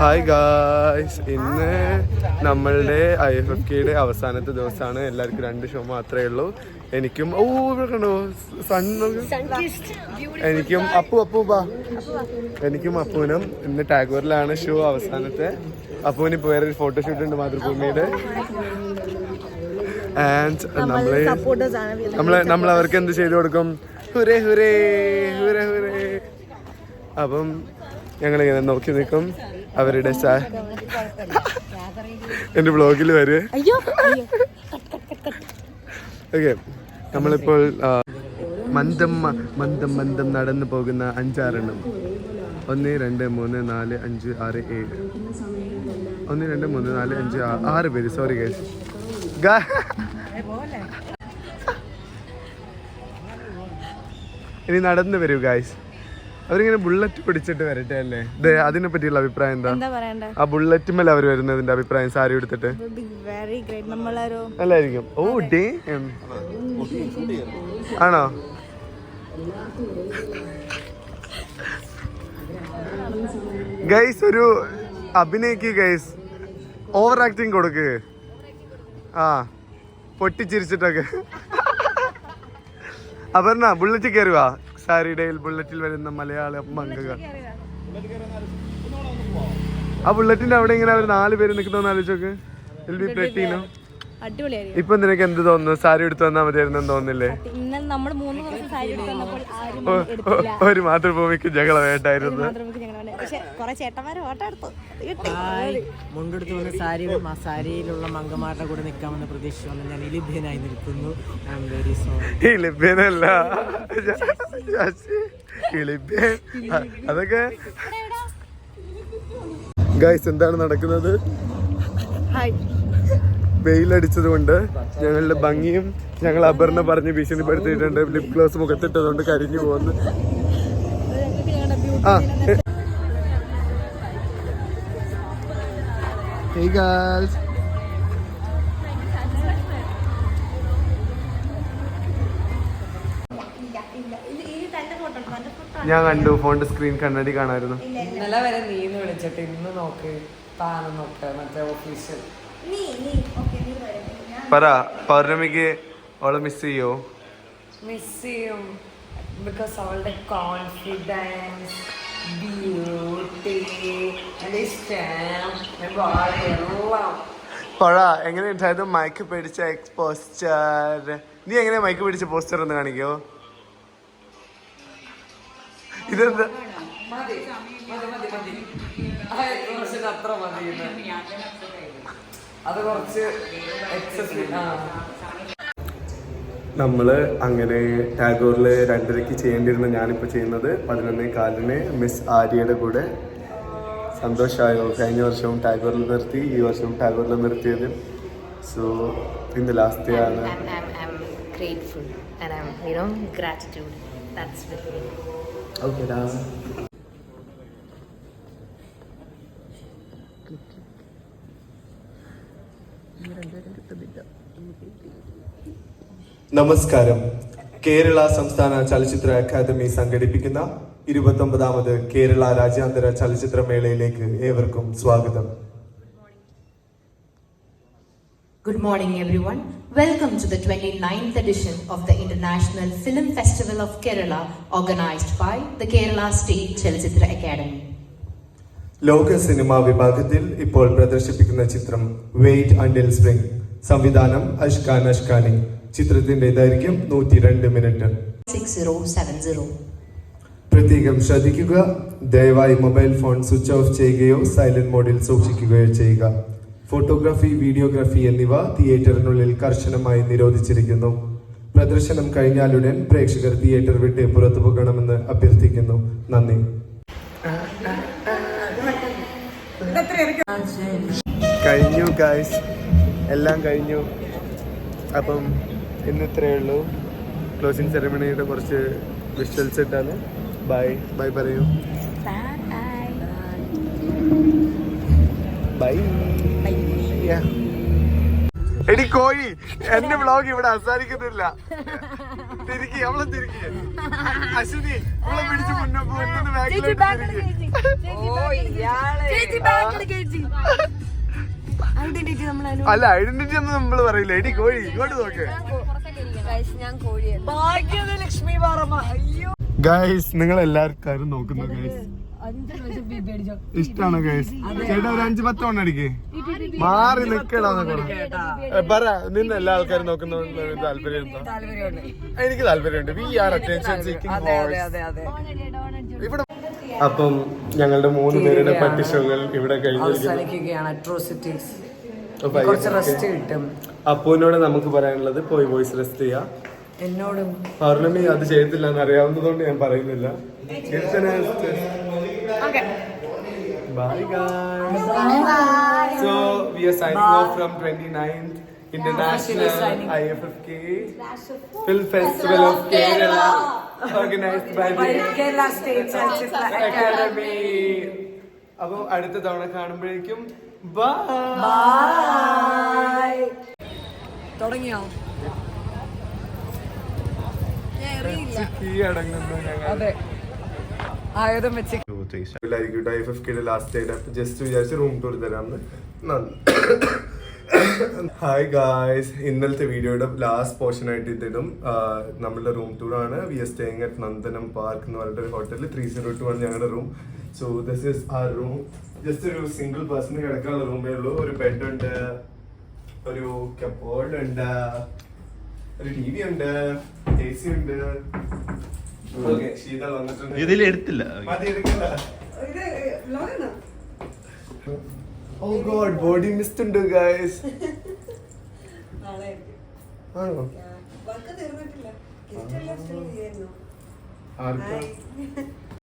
Hi guys ഇന്ന് നമ്മളുടെ I F F കെയുടെ അവസാനത്തെ ദിവസമാണ്. എല്ലാവർക്കും രണ്ട് ഷോ മാത്രമേ ഉള്ളൂ. എനിക്കും ഓ ഇവിടെ കണ്ടോ? സൺ എനിക്കും അപ്പു അപ്പു ബാ എനിക്കും അപ്പുവിനും ഇന്ന് ടാഗോറിലാണ് ഷോ അവസാനത്തെ. അപ്പുവിന് ഇപ്പോൾ വേറൊരു ഫോട്ടോഷൂട്ട് ഉണ്ട് മാതൃഭൂമിയുടെ ആൻഡ് നമ്മളെ ആണ്. നമ്മൾ അവർക്ക് എന്ത് ചെയ്തു കൊടുക്കും? ഹുരേ ഹുരേ ഹുരേ ഹുരേ. അപ്പം ഞങ്ങൾ ഇങ്ങനെ നോക്കി നിൽക്കും. അവരുടെ സാ എന്റെ ബ്ലോഗിൽ വരെ. അയ്യോ. ഓക്കെ നമ്മളിപ്പോൾ മന്ദം മന്ദം മന്ദം നടന്നു പോകുന്ന അഞ്ചാറെണ്ണം. ഒന്ന് രണ്ട് മൂന്ന് നാല് അഞ്ച് ആറ് ഏഴ്. ഒന്ന് രണ്ട് മൂന്ന് നാല് അഞ്ച് ആറ് പേര്. സോറി ഗൈസ് ഇനി നടന്നു വരൂ ഗായ്സ് അവരിങ്ങനെ ബുള്ളറ്റ് പിടിച്ചിട്ട് വരട്ടെ അല്ലേ? അതിനെ പറ്റിയുള്ള അഭിപ്രായം എന്താ? പറയണ്ടേ? ആ മേലെ അവർ വരുന്നതിന്റെ അഭിപ്രായം സാരി എടുത്തിട്ട് അല്ലായിരിക്കും ഓ ഡേ ആണോ? ഗൈസ് ഒരു അഭിനയിക്ക് ഗൈസ് ഓവർ ആക്ടിങ് കൊടുക്ക്. ആ പൊട്ടിച്ചിരിച്ചിട്ടൊക്കെ. അപർണ ബുള്ളറ്റ് കയറുക സാരിയുടെയിൽ ബുള്ളറ്റിൽ വരുന്ന മലയാള മംഗകൾ. ആ ബുള്ളറ്റിന്റെ അവിടെ ഇങ്ങനെ അവർ നാല് പേര് നിൽക്കുന്ന ആലോചിച്ചോക്ക്. ഇൽ ബി പ്ലെറ്റീനോ ഇപ്പൊ നിനക്ക് എന്ത് തോന്നുന്നു? സാരി എടുത്തു വന്നാൽ മതിയായിരുന്നു തോന്നില്ലേ നമ്മൾ മൂന്ന് ദിവസം സാരി എടുത്തപ്പോൾ ആരും എടുത്തില്ല. ഒരു മാതൃഭൂമിക്ക് ഞങ്ങളെ വേണ്ടായിരുന്നു. മാത്രം നമുക്ക് ഞങ്ങൾ വേണ്ട. പക്ഷെ കുറെ ചേട്ടന്മാര് ഫോട്ടോ എടുത്തു. കിട്ടി. മുണ്ടെടുത്ത് വന്ന് സാരി സാരിയിലുള്ള മംഗമാരുടെ കൂടെ നിൽക്കാമെന്ന് പ്രതീക്ഷ വന്ന് ഞാൻ ഇലിഭ്യനായി നിൽക്കുന്നു. ലിപ്യനല്ല ഈ അതൊക്കെ. ഗൈസ് എന്താണ് നടക്കുന്നത്? വെയിലടിച്ചത് കൊണ്ട് ഞങ്ങളുടെ ഭംഗിയും ഞങ്ങൾ അപർണ പറഞ്ഞ് ഭീഷണിപ്പെടുത്തിയിട്ടുണ്ട്. ലിപ് ഗ്ലോസ് മുഖത്തിട്ടതുകൊണ്ട് കരിഞ്ഞു പോകുന്നു. ആ Hey guys. ഞാൻ കണ്ടു ഫോണിന്റെ സ്ക്രീൻ കണ്ണടി കാണായിരുന്നു. ഇന്നലെ വരെ നീന്ന് വിളിച്ചിട്ട് ഇന്ന് നോക്ക് താനും നോക്ക മറ്റേ ഓഫീസിൽ പറ പൗർണമിക്ക് അവളെ മിസ് ചെയ്യോ? മിസ് ചെയ്യും. ബിക്കോസ് അവളുടെ കോൺഫിഡൻസ് ബ്യൂട്ടി എല്ലാം. പഴ എങ്ങനെ ഉണ്ടായത്? മൈക്ക് പിടിച്ച പോസ്റ്റർ നീ എങ്ങനെ മൈക്ക് പിടിച്ച പോസ്റ്റർ ഒന്ന് കാണിക്കോ? ഇതെന്താ? അത്ര മതി. അത് കുറച്ച് എക്സസ് ആ നമ്മൾ അങ്ങനെ ടാഗോറിൽ രണ്ടരയ്ക്ക് ചെയ്യേണ്ടിയിരുന്ന ഞാനിപ്പോൾ ചെയ്യുന്നത് പതിനൊന്നേ കാലിന് മിസ് ആര്യയുടെ കൂടെ. സന്തോഷമായോ കഴിഞ്ഞ വർഷവും ടാഗോറിൽ നിർത്തി ഈ വർഷവും ടാഗോറിൽ നിർത്തിയത്. സോ ഇന്ന് ലാസ്റ്റ് ആണ്. I'm, I'm, നമസ്കാരം കേരള സംസ്ഥാന ചലച്ചിത്ര അക്കാദമി സംഘടിപ്പിക്കുന്ന ഇരുപത്തൊമ്പതാമത് കേരള രാജ്യാന്തര ചലച്ചിത്ര മേളയിലേക്ക് ഏവർക്കും സ്വാഗതം Good morning, everyone. Welcome to the 29th edition of the International Film Festival of Kerala, organized by the Kerala State Chalachitra Academy. ലോക സിനിമാ വിഭാഗത്തിൽ ഇപ്പോൾ പ്രദർശിപ്പിക്കുന്ന ചിത്രം വെയിറ്റ് അണ്ടിൽ സ്പ്രിംഗ് സംവിധാനം അഷ്കാൻ അഷ്കാനി ചിത്രത്തിന്റെ ദൈർഘ്യം നൂറ്റി രണ്ട് മിനിറ്റ് 6070. പ്രത്യേകം ശ്രദ്ധിക്കുക ദയവായി മൊബൈൽ ഫോൺ സ്വിച്ച് ഓഫ് ചെയ്യുകയോ സൈലന്റ് മോഡിൽ സൂക്ഷിക്കുകയോ ചെയ്യുക. ഫോട്ടോഗ്രാഫി വീഡിയോഗ്രാഫി എന്നിവ തിയേറ്ററിനുള്ളിൽ കർശനമായി നിരോധിച്ചിരിക്കുന്നു. പ്രദർശനം കഴിഞ്ഞാലുടൻ പ്രേക്ഷകർ തിയേറ്റർ വിട്ട് പുറത്തു പോകണമെന്ന് അഭ്യർത്ഥിക്കുന്നു. നന്ദി. കഴിഞ്ഞു ഗായ്സ് എല്ലാം കഴിഞ്ഞു. അപ്പം ഇന്ന് ഇത്രയേ ഉള്ളൂ. ക്ലോസിംഗ് സെറമണിയുടെ കുറച്ച് വിഷ്വൽസ് ഇട്ടാണ്. ബൈ ബൈ പറയൂ. ബൈ എടി കോഴി എന്റെ വ്ളോഗ് ഇവിടെ അവസാനിക്കുന്നില്ല. തിരിക്കി അവളെ തിരിക്കി. അശ്വതി അവളെ പിടിച്ച് മുന്നോ മുന്നോട്ട് അല്ല ഐഡന്റിറ്റി ഒന്നും നമ്മൾ പറയില്ല. എടി കോഴി ഇങ്ങോട്ട് നോക്ക്. അയ്യോ. ഗൈസ് നിങ്ങൾ എല്ലാവർക്കാരും നോക്കുന്നു ഗൈസ് ഇഷ്ടാണോ ഗൈസ് ചേട്ടാ ഒരു അഞ്ചു പത്ത് തവണ അടിക്കേ. മാറി നിക്കടാന്ന് പറ നിന്ന് എല്ലാ ആൾക്കാരും നോക്കുന്ന താല്പര്യം എനിക്ക് താല്പര്യമുണ്ട്. വി ആർ അറ്റൻഷൻ സീക്കിംഗ് അതെ അതെ അതെ അതെ. ഇവിടെ അപ്പം ഞങ്ങളുടെ മൂന്ന് പേരുടെ പട്ടിഷകൾ ഇവിടെ കഴിഞ്ഞിരിക്കുന്നു. കുറച്ച് റെസ്റ്റ് കിട്ടും. അപ്പുവിനോട് നമുക്ക് പറയാനുള്ളത് പോയി വോയിസ് റെസ്റ്റ് ചെയ്യാം. എന്നോടും. പൗർണമി അത് ചെയ്യത്തില്ല എന്ന് അറിയാവുന്നതുകൊണ്ട് ഞാൻ പറയുന്നില്ല. Bye guys. So we are signing off from 29th International IFFK Film Festival of Kerala. Organized by the Kerala state Academy. അപ്പോൾ അടുത്ത തവണ കാണുമ്പോഴേക്കും ബൈ ബൈ തുടങ്ങിയോ? അതെ. ആയുധം വെച്ച്. ലായിരിക്കും ഐ എഫ് കെയുടെ ലാസ്റ്റ് ആയിട്ട് ജസ്റ്റ് വിചാരിച്ച് റൂം ടൂർ തരാമെന്ന് ഹായ് ഗായ്സ് ഇന്നലത്തെ വീഡിയോയുടെ ലാസ്റ്റ് പോർഷൻ ആയിട്ട് ഇതിടും. നമ്മളുടെ റൂം ടൂർ ആണ്. We are staying at Nandanam park എന്ന് പറഞ്ഞിട്ട് ഒരു ഹോട്ടലിൽ ത്രീ സീറോ ടു ആണ് ഞങ്ങളുടെ റൂം സോ ദിസ് ഇസ് ആ റൂം ജസ്റ്റ് ഒരു സിംഗിൾ പേഴ്സൺ കിടക്കാനുള്ള റൂമേ ഉള്ളൂ. ഒരു ബെഡ് ഉണ്ട് ഒരു കപ്പോർഡ് ഉണ്ട് ഒരു ടി വി ഉണ്ട് എ സി ഉണ്ട്. ഓക്കെ ശീതൾ വന്നിട്ടുണ്ട്. ഇതിൽ എടുത്തില്ല. മതി എടുക്കണ്ട. ഓ ഗോഡ് ബോഡി മിസ്റ്റ് ഉണ്ട് ഗൈസ് ആണോ? ആർക്കാ?